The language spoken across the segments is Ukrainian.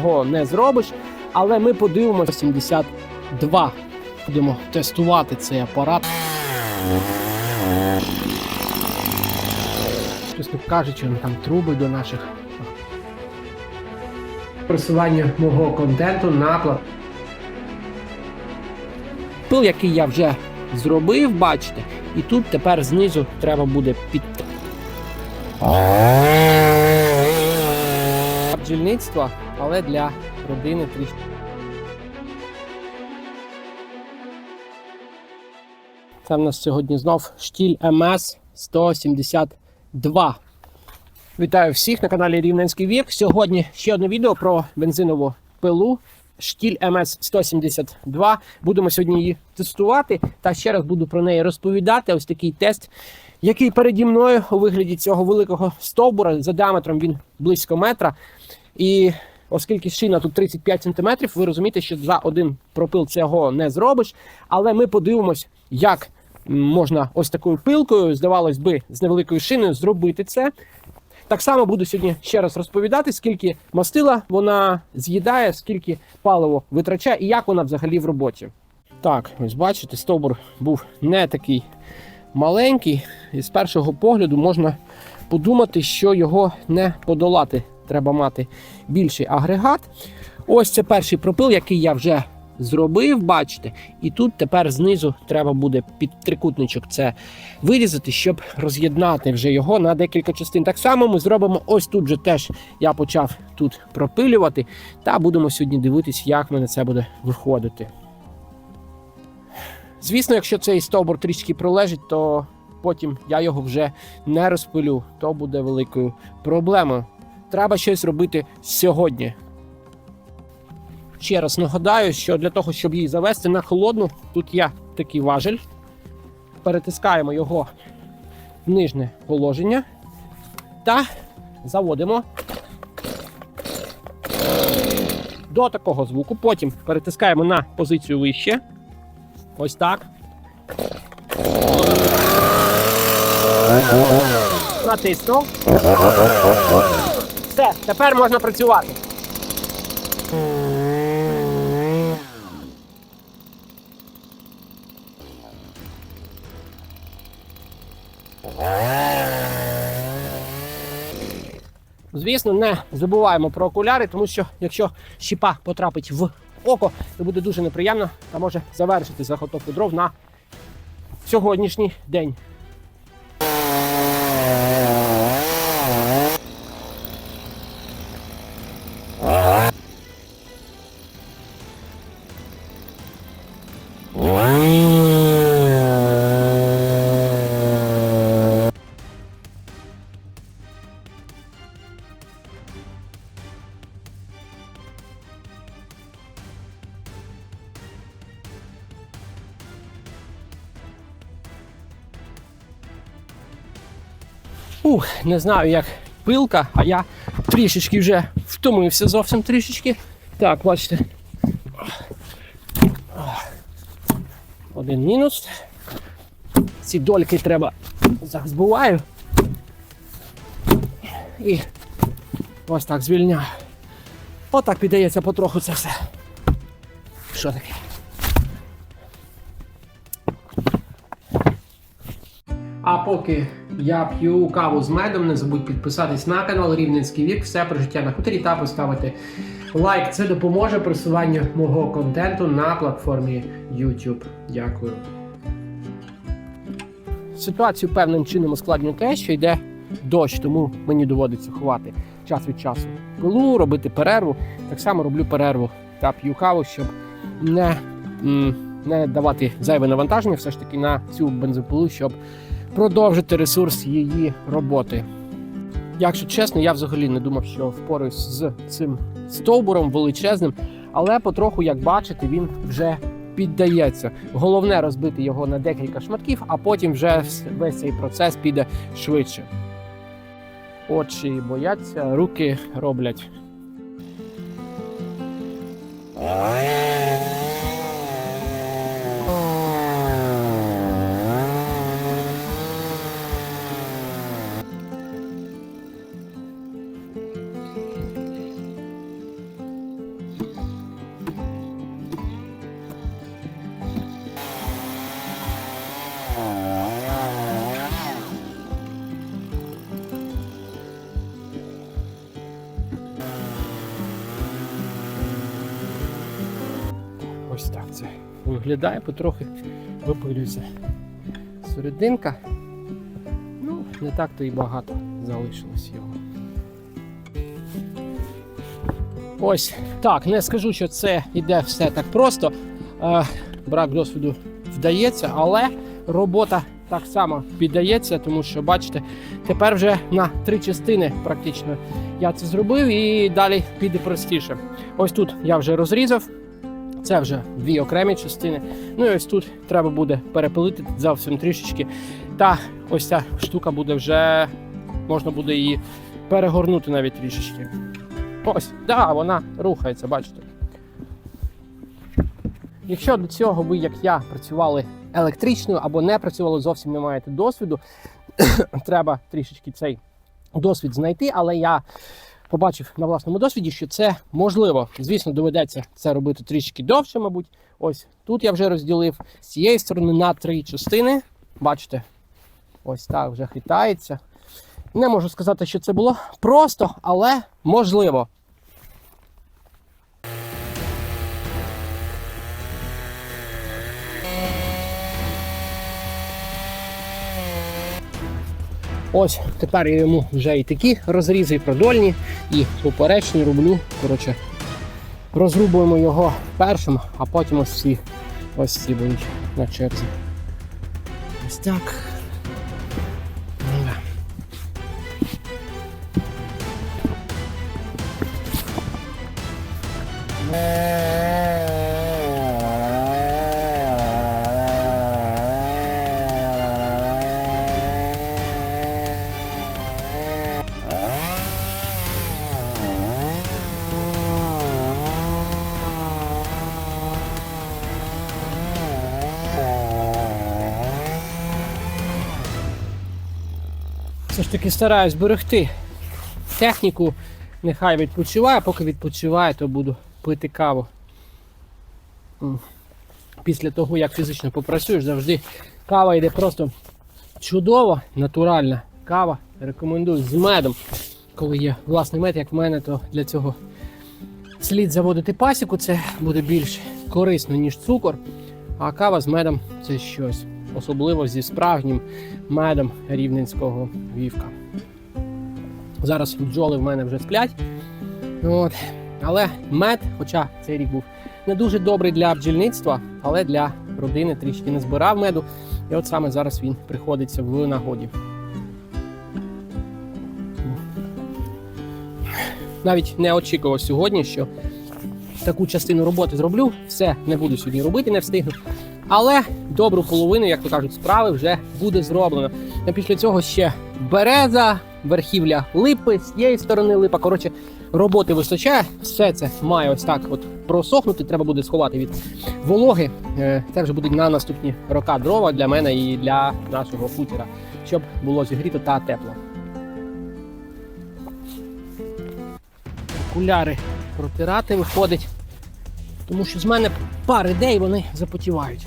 Його не зробиш, але ми подивимося 72. Будемо тестувати цей апарат. Чесно кажучи, він там труби до наших просування мого контенту на плат. Пил, який я вже зробив, бачите, і тут тепер знизу треба буде під бджільництва, але для родини трішки. Це в нас сьогодні знов штіль МС 172. Вітаю всіх на каналі Рівненський Вік. Сьогодні ще одне відео про бензинову пилу. Штіль МС 172. Будемо сьогодні її тестувати. Та ще раз буду про неї розповідати. Ось такий тест, який переді мною у вигляді цього великого стовбура. За діаметром він близько метра. І оскільки шина тут 35 см, ви розумієте, що за один пропил цього не зробиш. Але ми подивимось, як можна ось такою пилкою, здавалось би, з невеликою шиною зробити це. Так само буду сьогодні ще раз розповідати, скільки мастила вона з'їдає, скільки паливо витрачає і як вона взагалі в роботі. Так, ось бачите, стовбур був не такий маленький, і з першого погляду можна подумати, що його не подолати. Треба мати більший агрегат. Ось це перший пропил, який я вже зробив, бачите. І тут тепер знизу треба буде під трикутничок це вирізати, щоб роз'єднати вже його на декілька частин. Так само ми зробимо ось тут же теж я почав тут пропилювати, та будемо сьогодні дивитись, як мене це буде виходити. Звісно, якщо цей стовбур трішки пролежить, то потім я його вже не розпилю. То буде великою проблемою. Треба щось робити сьогодні. Ще раз нагадаю, що для того, щоб її завести на холодну, тут є такий важель. Перетискаємо його в нижнє положення та заводимо до такого звуку. Потім перетискаємо на позицію вище. Ось так. Натиснув. Все, тепер можна працювати. Звісно, не забуваємо про окуляри, тому що якщо щіпа потрапить в око, то буде дуже неприємно та може завершити заготовку дров на сьогоднішній день. Ух, не знаю, як пилка, а я трішечки вже втомився зовсім трішечки. Так, бачите. Один мінус. Ці дольки треба зараз збиваю. І ось так звільняю. Отак піддається потроху це все. Що таке? А поки я п'ю каву з медом, не забудь підписатись на канал Рівненський вік, все про життя на хуторі та поставити лайк. Це допоможе просуванню мого контенту на платформі YouTube. Дякую. Ситуацію певним чином ускладнює те, що йде дощ, тому мені доводиться ховати час від часу пилу, робити перерву. Так само роблю перерву та п'ю каву, щоб не, не давати зайве навантаження все ж таки на цю бензопилу, щоб продовжити ресурс її роботи. Якщо чесно, я взагалі не думав, що впораюсь з цим стовбуром величезним, але потроху, як бачите, він вже піддається. Головне розбити його на декілька шматків, а потім вже весь цей процес піде швидше. Очі бояться, руки роблять. Виглядає, потрохи випилюється. Серединка. Ну, не так то і багато залишилось його. Ось так, не скажу, що це йде все так просто. Е, брак досвіду вдається, але робота так само піддається, тому що, бачите, тепер вже на три частини практично я це зробив і далі піде простіше. Ось тут я вже розрізав. Це вже дві окремі частини. Ну і ось тут треба буде перепилити зовсім трішечки. Та ось ця штука буде вже можна буде її перегорнути навіть трішечки. Ось, да, вона рухається, бачите. Якщо до цього ви, як я, працювали електричною або не працювали, зовсім не маєте досвіду, треба трішечки цей досвід знайти, але я побачив на власному досвіді, що це можливо. Звісно, доведеться це робити трішки довше, мабуть. Ось тут я вже розділив з цієї сторони на три частини. Бачите, ось так вже хитається. Не можу сказати, що це було просто, але можливо. Ось тепер я йому вже і такі розрізи, і продольні, і поперечні роблю. Коротше, розрубуємо його першим, а потім ось ці ось ці будуть на черзі. Ось так. Да. Все ж таки стараюсь берегти техніку. Нехай відпочиває, поки відпочиває, то буду пити каву. Після того, як фізично попрацюєш, завжди кава йде просто чудово, натуральна кава. Рекомендую з медом. Коли є власний мед, як в мене, то для цього слід заводити пасіку, це буде більш корисно, ніж цукор. А кава з медом це щось. Особливо зі справжнім медом рівненського вівка. Зараз бджоли в мене вже сплять. От. Але мед, хоча цей рік був не дуже добрий для бджільництва, але для родини трішки не збирав меду. І от саме зараз він приходиться в нагоді. Навіть не очікував сьогодні, що таку частину роботи зроблю. Все не буду сьогодні робити, не встигну. Але добру половину, як то кажуть, справи вже буде зроблено. А після цього ще береза, верхівля липи, з цієї сторони липа. Коротше, роботи вистачає. Все це має ось так от просохнути. Треба буде сховати від вологи. Е, Це вже будуть на наступні рока дрова для мене і для нашого хутора, щоб було зігріто та тепло. Окуляри протирати виходить. Тому що з мене пар ідей, вони запотівають.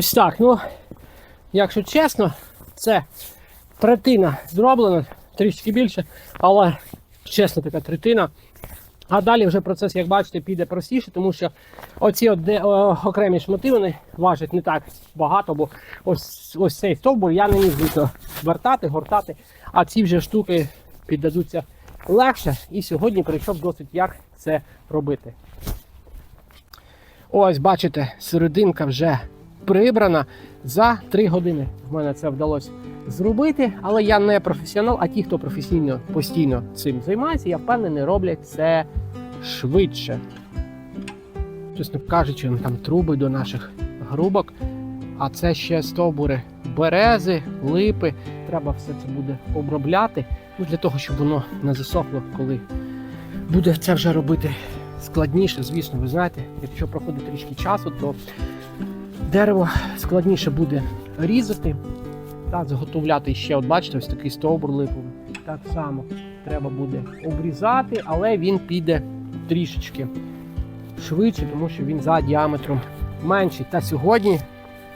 Ось так. Ну, якщо чесно, це третина зроблена, трішки більше, але чесно, така третина. А далі вже процес, як бачите, піде простіше, тому що оці от де, о, окремі шмати вони важать не так багато, бо ось ось цей стовбур я не міг звідти вертати, гортати, а ці вже штуки піддадуться легше. І сьогодні прийшов досить, як це робити. Ось, бачите, серединка вже прибрана за 3 години. В мене це вдалося зробити, але я не професіонал, а ті, хто професійно постійно цим займається, я впевнений, роблять це швидше. Чесно кажучи, там труби до наших грубок, а це ще стовбури берези, липи. Треба все це буде обробляти ну, для того, щоб воно не засохло, коли буде це вже робити складніше. Звісно, ви знаєте, якщо проходить трішки часу, то дерево складніше буде різати та заготовляти ще, от бачите, ось такий стовбур липовий. Так само треба буде обрізати, але він піде трішечки швидше, тому що він за діаметром менший. Та сьогодні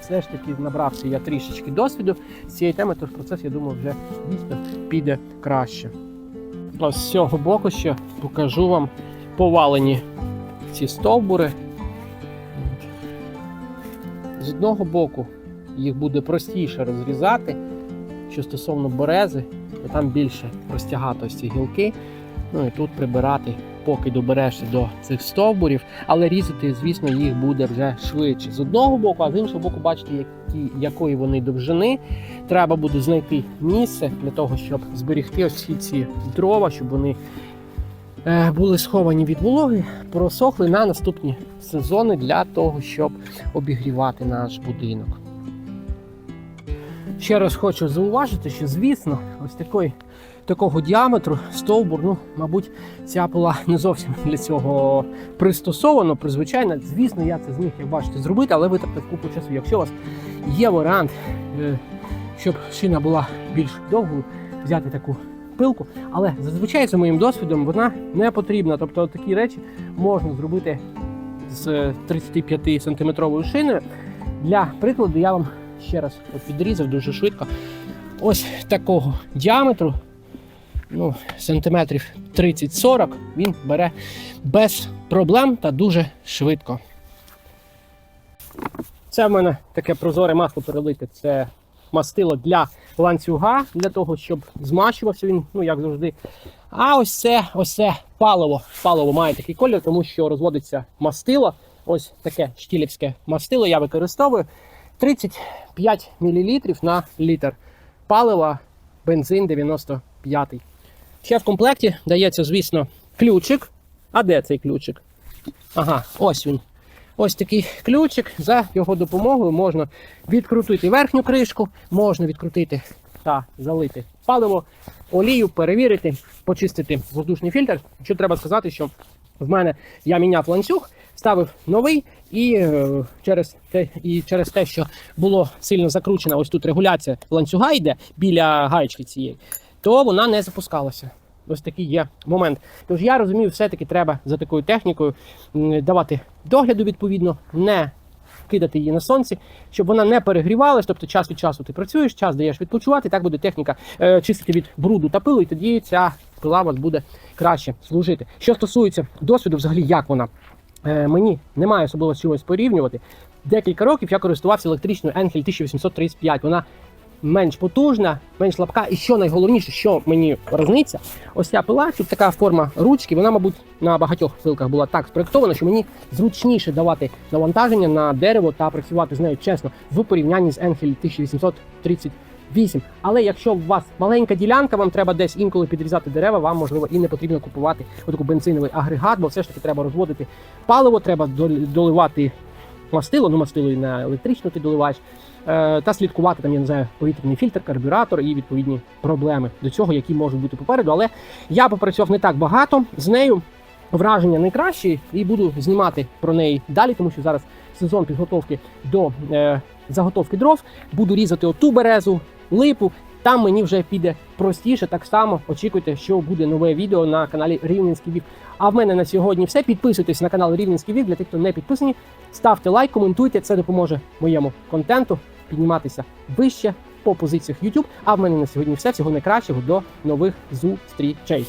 все ж таки набрався я трішечки досвіду з цієї теми, тож процес, я думаю, вже дійсно піде краще. З цього боку ще покажу вам повалені ці стовбури. З одного боку їх буде простіше розрізати, що стосовно берези, то там більше ці гілки. Ну і тут прибирати, поки доберешся до цих стовбурів, але різати, звісно, їх буде вже швидше. З одного боку, а з іншого боку, бачите, які, якої вони довжини. Треба буде знайти місце для того, щоб зберегти ось ці дрова, щоб вони були сховані від вологи, просохли на наступні сезони для того, щоб обігрівати наш будинок. Ще раз хочу зауважити, що звісно, ось такої, такого діаметру стовбур, ну, мабуть, ця була не зовсім для цього пристосовано, призвичайно. Звісно, я це зміг, як бачите, зробити, але витратив купу часу. Якщо у вас є варіант, е, щоб шина була більш довгою, взяти таку пилку. Але зазвичай, за моїм досвідом, вона не потрібна. Тобто такі речі можна зробити з 35 сантиметровою шиною. Для прикладу я вам ще раз підрізав дуже швидко. Ось такого діаметру, ну, сантиметрів 30-40, він бере без проблем та дуже швидко. Це в мене таке прозоре масло перелите. Це мастило для ланцюга, для того, щоб змащувався він, ну як завжди. А ось це, ось це паливо. Паливо має такий колір, тому що розводиться мастило. Ось таке штілівське мастило я використовую. 35 мл на літр. Палива, бензин 95. Ще в комплекті дається, звісно, ключик. А де цей ключик? Ага, ось він. Ось такий ключик. За його допомогою можна відкрутити верхню кришку, можна відкрутити та залити паливо, олію, перевірити, почистити воздушний фільтр. Що треба сказати, що в мене я міняв ланцюг, ставив новий, і е, через те, і через те, що було сильно закручена, ось тут регуляція ланцюга йде біля гаєчки цієї, то вона не запускалася. Ось такий є момент. Тож я розумію, все-таки треба за такою технікою давати догляду відповідно, не кидати її на сонці, щоб вона не перегрівалась. Тобто час від часу ти працюєш, час даєш відпочивати. Так буде техніка е, чистити від бруду та пилу, і тоді ця пила вас буде краще служити. Що стосується досвіду, взагалі, як вона е, мені немає особливо з чимось порівнювати. Декілька років я користувався електричною Enfield 1835. Вона менш потужна, менш слабка. І що найголовніше, що мені різниця, ось ця пила, тут така форма ручки, вона, мабуть, на багатьох пилках була так спроєктована, що мені зручніше давати навантаження на дерево та працювати з нею чесно в порівнянні з Enfield 1838. Але якщо у вас маленька ділянка, вам треба десь інколи підрізати дерева, вам можливо і не потрібно купувати отаку бензиновий агрегат, бо все ж таки треба розводити паливо, треба доливати мастило, ну мастило і на електрично ти доливаєш, е, та слідкувати там, я не знаю, повітряний фільтр, карбюратор і відповідні проблеми до цього, які можуть бути попереду. Але я попрацював не так багато з нею. Враження найкращі, і буду знімати про неї далі, тому що зараз сезон підготовки до е, заготовки дров. Буду різати оту березу, липу. Там мені вже піде простіше. Так само очікуйте, що буде нове відео на каналі Рівненський Вік. А в мене на сьогодні все. Підписуйтесь на канал Рівненський Вік для тих, хто не підписані. Ставте лайк, коментуйте. Це допоможе моєму контенту підніматися вище по позиціях YouTube. А в мене на сьогодні все. Всього найкращого до нових зустрічей.